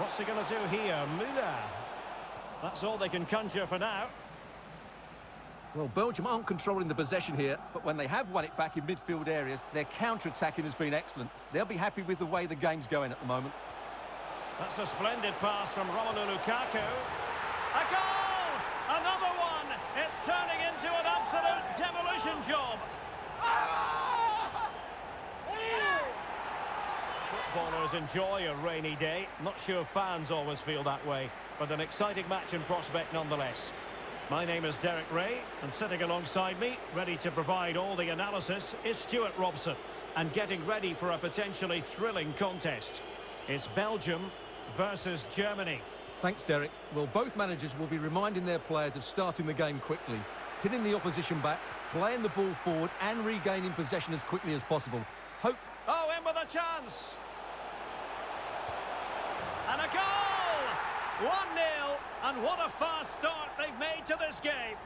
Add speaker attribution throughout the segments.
Speaker 1: What's he going to do here? Müller. That's all they can conjure for now.
Speaker 2: Well, Belgium aren't controlling the possession here, but when they have won it back in midfield areas, their counter-attacking has been excellent. They'll be happy with the way the game's going at the moment.
Speaker 1: That's a splendid pass from Romelu Lukaku. A goal! Another one! It's turning into an absolute demolition job. Footballers enjoy a rainy day. Not sure fans always feel that way, but an exciting match in prospect nonetheless. My name is Derek Ray, and sitting alongside me, ready to provide all the analysis, is Stuart Robson. And getting ready for a potentially thrilling contest. It's Belgium versus Germany.
Speaker 2: Thanks, Derek. Well, both managers will be reminding their players of starting the game quickly, hitting the opposition back, playing the ball forward and regaining possession as quickly as possible. Hope...
Speaker 1: Oh, in with a chance! And a goal! 1-0, and what a fast start they've made to this game.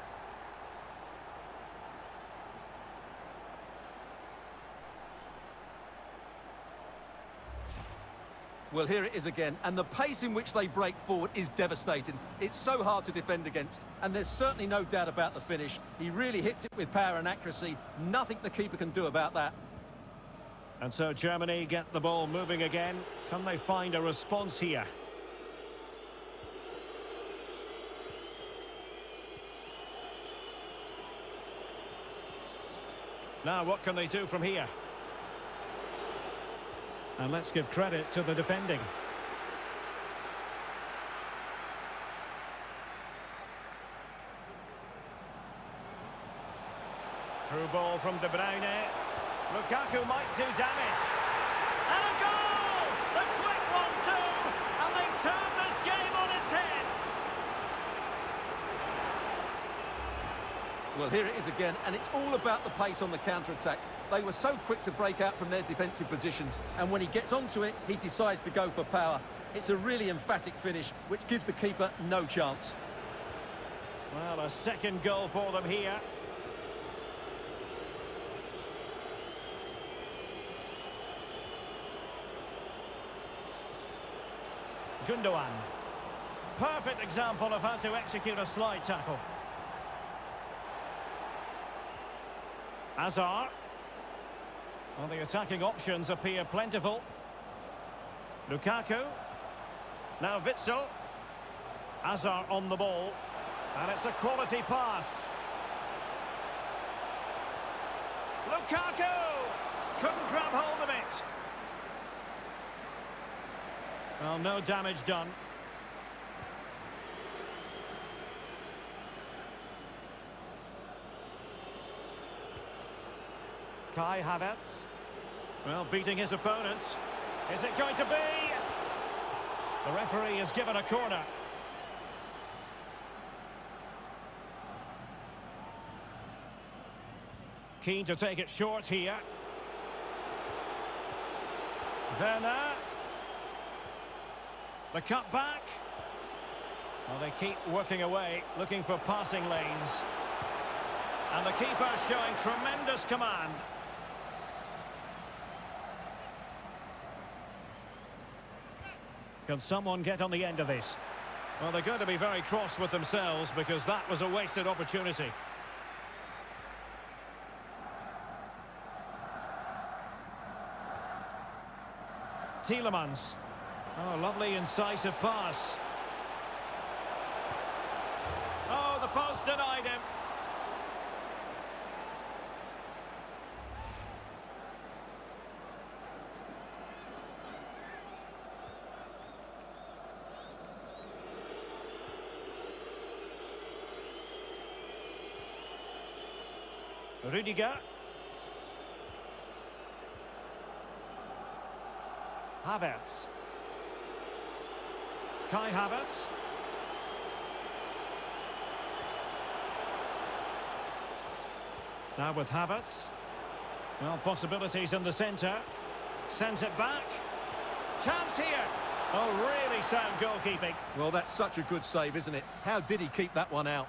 Speaker 2: Well, here it is again, and the pace in which they break forward is devastating. It's so hard to defend against, and there's certainly no doubt about the finish. He really hits it with power and accuracy. Nothing the keeper can do about that.
Speaker 1: And so Germany get the ball moving again. Can they find a response here? Now, what can they do from here? And let's give credit to the defending. Through ball from De Bruyne. Lukaku might do damage. And a goal! The quick one too! And they've turned this game on its head!
Speaker 2: Well, here it is again, and it's all about the pace on the counter-attack. They were so quick to break out from their defensive positions, and when he gets onto it, he decides to go for power. It's a really emphatic finish, which gives the keeper no chance.
Speaker 1: Well, a second goal for them here. Gundogan. Perfect example of how to execute a slide tackle. Azar. Well, the attacking options appear plentiful. Lukaku. Now Witsel. Azar on the ball. And it's a quality pass. Lukaku! Couldn't grab hold of it. Well, no damage done. Kai Havertz. Well, beating his opponent. Is it going to be? The referee has given a corner. Keen to take it short here. Werner. The cut back. Well, they keep working away, looking for passing lanes. And the keeper showing tremendous command. Can someone get on the end of this? Well, they're going to be very cross with themselves because that was a wasted opportunity. Tielemans. Oh, lovely incisive pass. Oh, the post denied him. Rudiger. Havertz. Kai Havertz. Now with Havertz. Well, possibilities in the centre. Sends it back. Chance here. Oh, really sound goalkeeping.
Speaker 2: Well, that's such a good save, isn't it? How did he keep that one out?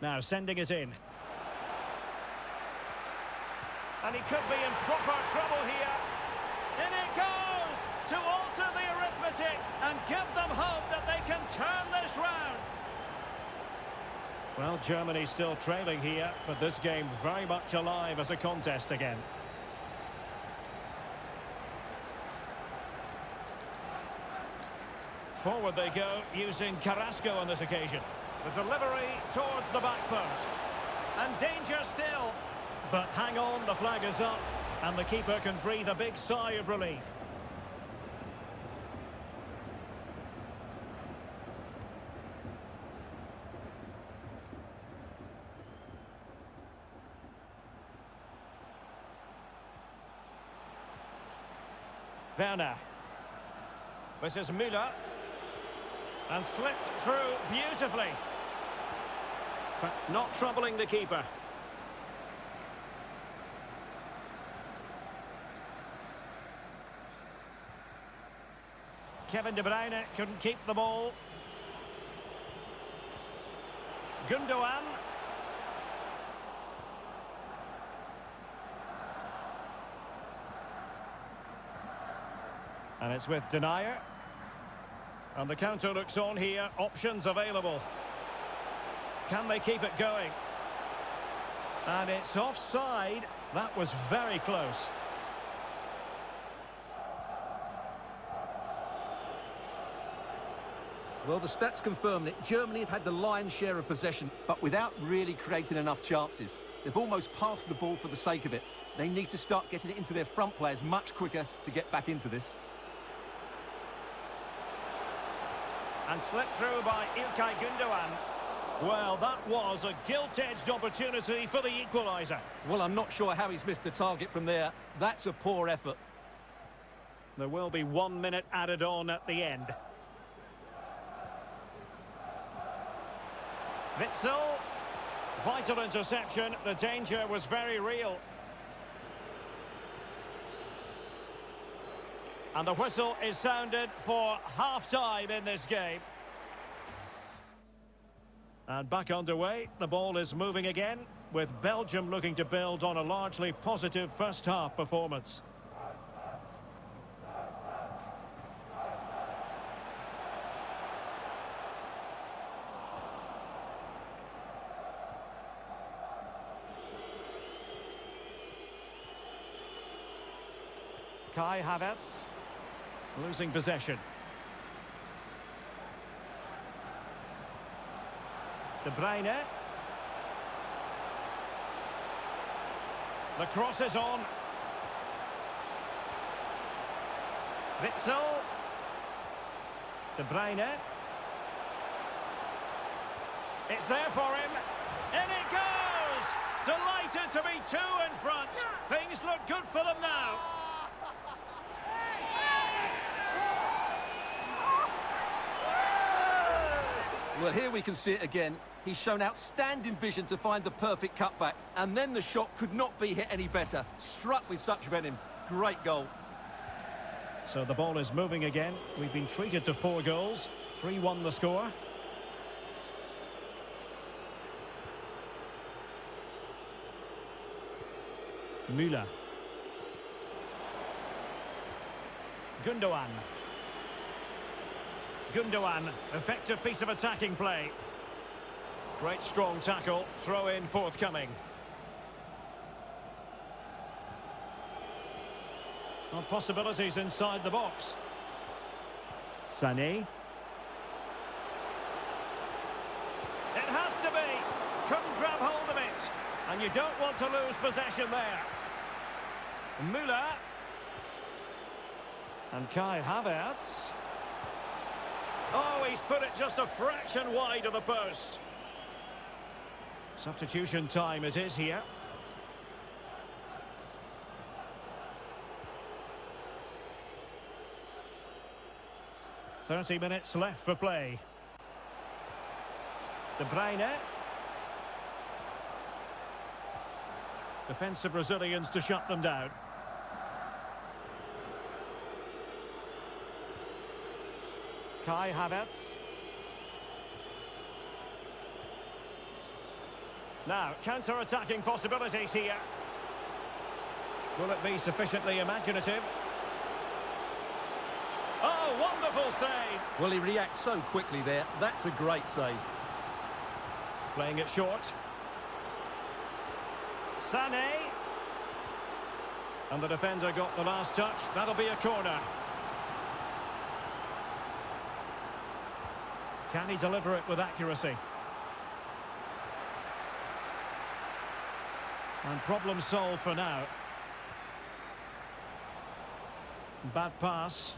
Speaker 1: Now sending it in. And he could be in proper trouble here. In it goes! to alter the arithmetic and give them hope that they can turn this round. Well, Germany still trailing here, but this game very much alive as a contest again. Forward they go, using Carrasco on this occasion. The delivery towards the back post. And danger still. But hang on, the flag is up, and the keeper can breathe a big sigh of relief. Werner. This is Müller. And slipped through beautifully. Tra- Not troubling the keeper. Kevin De Bruyne couldn't keep the ball. Gundogan. And it's with Denier. And the counter looks on here. Options available. Can they keep it going? And it's offside. That was very close.
Speaker 2: Well, the stats confirm that Germany have had the lion's share of possession, but without really creating enough chances. They've almost passed the ball for the sake of it. They need to start getting it into their front players much quicker to get back into this.
Speaker 1: And slipped through by Ilkay Gundogan. Well, that was a gilt-edged opportunity for the equaliser.
Speaker 2: Well, I'm not sure how he's missed the target from there. That's a poor effort.
Speaker 1: There will be one minute added on at the end. Witzel. Vital interception. The danger was very real. And the whistle is sounded for half-time in this game. And back underway, the ball is moving again, with Belgium looking to build on a largely positive first-half performance. Kai Havertz losing possession. De Bruyne. The cross is on. Witzel. De Bruyne. It's there for him. In it goes! Delighted to be two in front. Things look good for them now.
Speaker 2: Well, here we can see it again. He's shown outstanding vision to find the perfect cutback. And then the shot could not be hit any better. Struck with such venom. Great goal.
Speaker 1: So the ball is moving again. We've been treated to four goals. 3-1 the score. Müller. Gundogan. Gundogan, effective piece of attacking play. Great strong tackle, throw in forthcoming. Well, possibilities inside the box. Sané. It has to be. Couldn't grab hold of it. And you don't want to lose possession there. Müller. And Kai Havertz. Oh, he's put it just a fraction wide of the post. Substitution time it is here. Thirty minutes left for play. De Bruyne. Defensive Brazilians to shut them down. Kai Havertz. Now, counter-attacking possibilities here. Will it be sufficiently imaginative? Oh, wonderful save!
Speaker 2: Well, he reacts so quickly there. That's a great save.
Speaker 1: Playing it short. Sané. And the defender got the last touch. That'll be a corner. Can he deliver it with accuracy? And problem solved for now. Bad pass.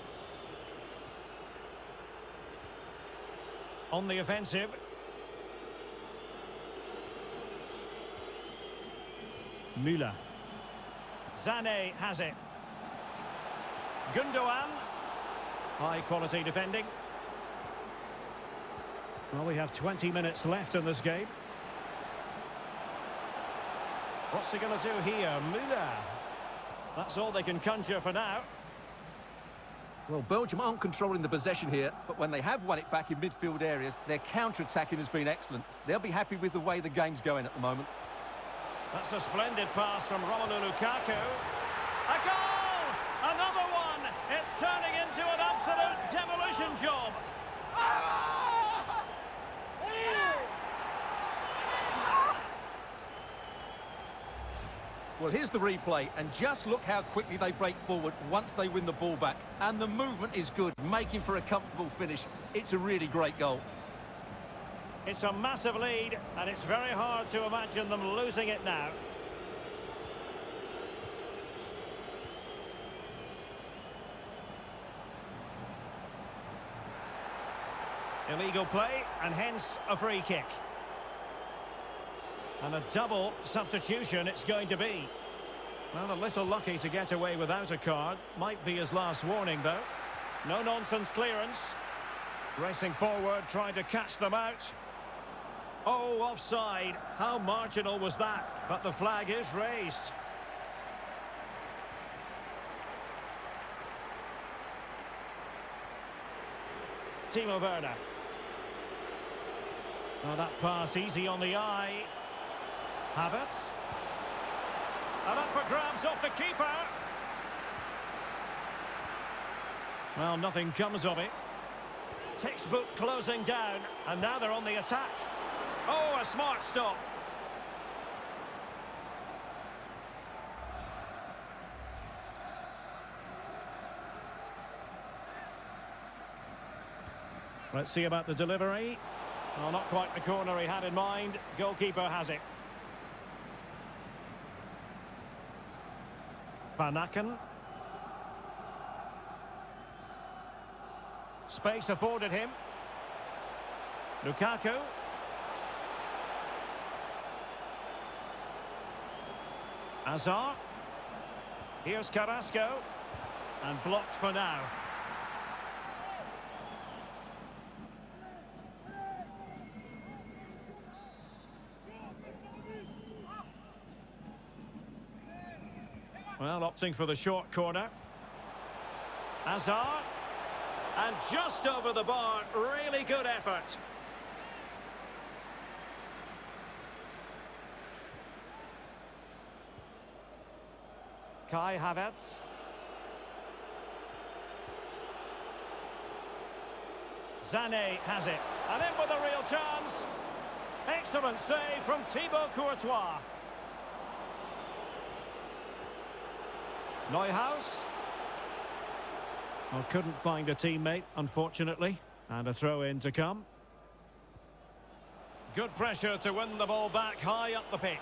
Speaker 1: On the offensive. Müller. Zane has it. Gundogan. High quality defending. Well, we have 20 minutes left in this game. What's he going to do here? Müller. That's all they can conjure for now.
Speaker 2: Well, Belgium aren't controlling the possession here, but when they have won it back in midfield areas, their counter-attacking has been excellent. They'll be happy with the way the game's going at the moment.
Speaker 1: That's a splendid pass from Romelu Lukaku. A goal! Another one! It's turning into an absolute demolition job.
Speaker 2: Well, here's the replay, and just look how quickly they break forward once they win the ball back. And the movement is good, making for a comfortable finish. It's a really great goal.
Speaker 1: It's a massive lead, and it's very hard to imagine them losing it now. Illegal play, and hence a free kick. And a double substitution it's going to be. Well, a little lucky to get away without a card. Might be his last warning, though. No-nonsense clearance. Racing forward, trying to catch them out. Oh, offside. How marginal was that? But the flag is raised. Timo Werner. Oh, that pass easy on the eye. Havertz. And up for grabs off the keeper. Well, nothing comes of it. Textbook closing down, and now they're on the attack. Oh, a smart stop. Let's see about the delivery. Well, not quite the corner he had in mind. Goalkeeper has it. Van Aken. Space afforded him. Lukaku. Azar. Here's Carrasco. And blocked for now. Well, opting for the short corner. Azar. And just over the bar, really good effort. Kai Havertz. Zane has it. And in with a real chance. Excellent save from Thibaut Courtois. Neuhaus. Well, couldn't find a teammate, unfortunately. And a throw-in to come. Good pressure to win the ball back high up the pitch.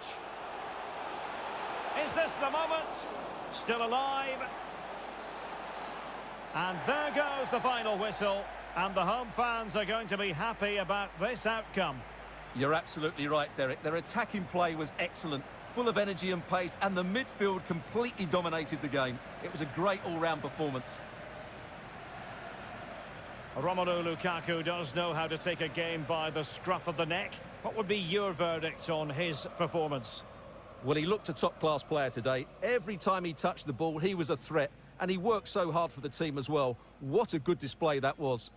Speaker 1: Is this the moment? Still alive. And there goes the final whistle. And the home fans are going to be happy about this outcome.
Speaker 2: You're absolutely right, Derek. Their attacking play was excellent, full of energy and pace, and the midfield completely dominated the game. It was a great all-round performance.
Speaker 1: Romelu Lukaku does know how to take a game by the scruff of the neck. What would be your verdict on his performance?
Speaker 2: Well, he looked a top-class player today. Every time he touched the ball, he was a threat. And he worked so hard for the team as well. What a good display that was.